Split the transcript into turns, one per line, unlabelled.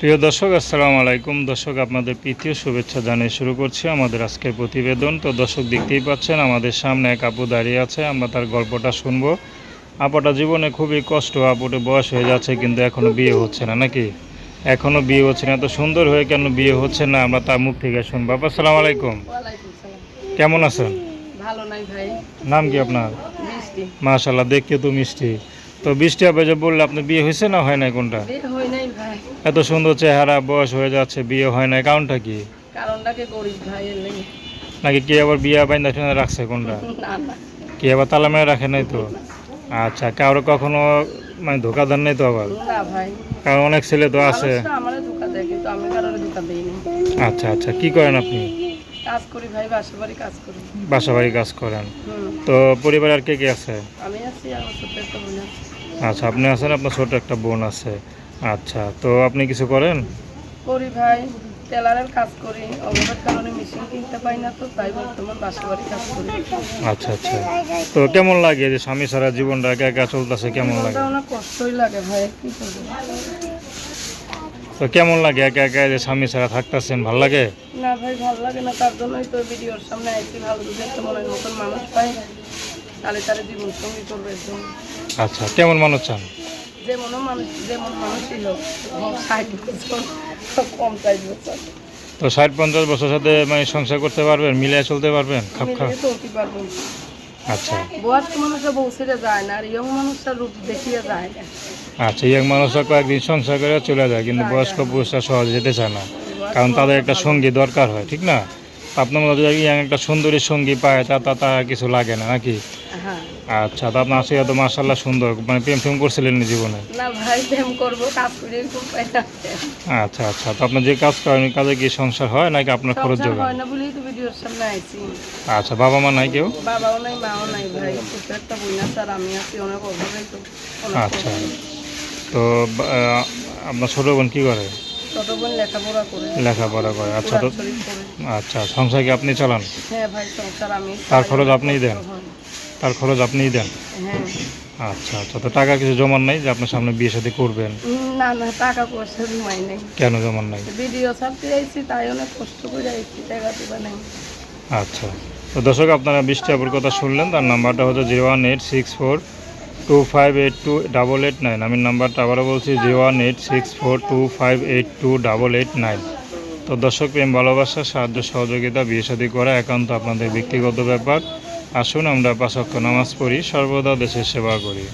প্রিয় দর্শক আসসালামু আলাইকুম। দর্শক আপনাদের প্রীতীয় শুভেচ্ছা জানিয়ে শুরু করছি আমাদের আজকের প্রতিবেদন। তো দর্শক দেখতেই পাচ্ছেন আমাদের সামনে এক আপু দাঁড়িয়ে আছে। আমরা তার গল্পটা শুনব। আপুটা জীবনে খুবই কষ্ট আপুটে বয়স হয়ে যাচ্ছে কিন্তু এখনও বিয়ে হচ্ছে না নাকি? এখনও বিয়ে হচ্ছে না এত সুন্দর হয়ে কেন বিয়ে হচ্ছে না আমরা তার মুখ থেকে শুনব। আপা আসসালামু আলাইকুম। কেমন আছেন?
ভালো নাই ভাই।
নাম কি আপনার? মাশাল্লাহ দেখতে তো মিষ্টি। তো বৃষ্টি আপনি যে বললে আপনার বিয়ে হয়েছে না হয়
নাই কোনটা?
এত সুন্দর চেহারা বয়স হয়ে যাচ্ছে বিয়ে হয় নাই কারণটা কি? নাকি কে আবার বিয়ে বাইন্দা টেনে রাখছে কোনটা? কে আবার তালা মেরে রাখে নাই তো? আচ্ছা কারও কখনো মানে ধোকা দেন নাই তো আবার? কারণ অনেক ছেলে তো আছে। আচ্ছা আচ্ছা কি করেন আপনি?
কাজ করি ভাই বাসা বাড়ি কাজ করি।
বাসা বাড়ি কাজ করেন। তো পরিবারে আর কে কে আছে?
আমি আছি আমার ছোট একটা বোন আছে।
আচ্ছা আপনি আছেন? আপনার ছোট একটা বোন আছে। আচ্ছা তো আপনি কিছু করেন?
করি ভাই টেলারের কাজ করি। অভাবের কারণে মেশিন কিনতে পাই না তো তাই বর্তমান বাসা বাড়ি কাজ করি।
আচ্ছা আচ্ছা। তো কেমন লাগে যে স্বামী সারা জীবনটা একা একা চলতেছে কেমন লাগে?
অনেক কষ্টই লাগে ভাই কি করব?
তো কেমন লাগে একা একা যে স্বামী সারা থাকতেছেন ভালো লাগে?
না ভাই ভালো লাগে না তার জন্যই তো ভিডিওর সামনে আইছি ভালো যদি একটা মনের মতন মানুষ পাই। তাহলে তারা জীবন সঙ্গী করবে একদম।
আচ্ছা কেমন মানুষ চান?
যেমন মানুষ যেমন মানুষই হোক ষাট বছর কম বছর।
তো ষাট পঞ্চাশ বছর সাথে মানে সংসার করতে পারবেন মিলিয়ে চলতে পারবেন? খাপ খাপ
চলতে পারব।
আচ্ছা।
বয়স্ক মানুষরা বউ ছেড়ে যায় না আর ইয়ং মানুষরা রূপ দেখিয়ে যায় না।
আচ্ছা ইয়াং মানুষরা কয়েকদিন সংসার করে চলে যায় কিন্তু বয়স্ক পুরুষরা সহজে যেতে চায় না। কারণ তাদের একটা সঙ্গী দরকার হয় ঠিক না? আপনার মধ্যে যদি ইয়াং একটা সুন্দরী সঙ্গী পায় তা তা তার কিছু লাগে না নাকি? আচ্ছা তো আপনার আসলে তো মার্শাল্লাহ সুন্দর। মানে প্রেম প্রেম করছিলেন নি জীবনে?
না ভাই প্রেম করব কাজ করে খুব
আচ্ছা আচ্ছা তো আপনার যে কাজ করেন ওই কাজে কি সংসার হয় নাকি আপনার খরচ যোগান?
হয় না বলেই তো ভিডিওর সামনে আইছি।
আচ্ছা বাবা মা নাই কেউ?
বাবাও নাই মাও নাই ভাই ছোট একটা বই আছে আর আমি আছি অনেক অভাবে তো
আচ্ছা। তো আপনার ছোটো বোন কী করে?
ছোট বোন লেখাপড়া করে।
লেখাপড়া করে আচ্ছা তো। আচ্ছা সংসার কি আপনি চালান?
হ্যাঁ ভাই সংসার আমি
তার খরচ আপনিই দেন? তার খরচ আপনিই দেন?
হ্যাঁ।
আচ্ছা আচ্ছা। তো টাকা কিছু জমান নাই যে আপনার সামনে বিয়ে সাথে করবেন?
না না টাকা পয়সা জমাই নেই।
কেন জমান নাই?
ভিডিও ছাড়তে আইছি তাই অনেক কষ্ট করে আইছি টাকা দিবা নাই।
আচ্ছা। তো দর্শক আপনারা বৃষ্টি আপুর কথা শুনলেন তার নাম্বারটা হচ্ছে zero one eight six four two five eight two double eight nine. আমি নাম্বারটা আবারও বলছি zero one eight six four two five eight two double eight nine. তো দর্শক প্রেম ভালোবাসা সাহায্য সহযোগিতা বিয়ে শাদী করা একান্ত আপনাদের ব্যক্তিগত ব্যাপার। আসুন আমরা পাঁচক্য নামাজ পড়ি সর্বদা দেশের সেবা করি।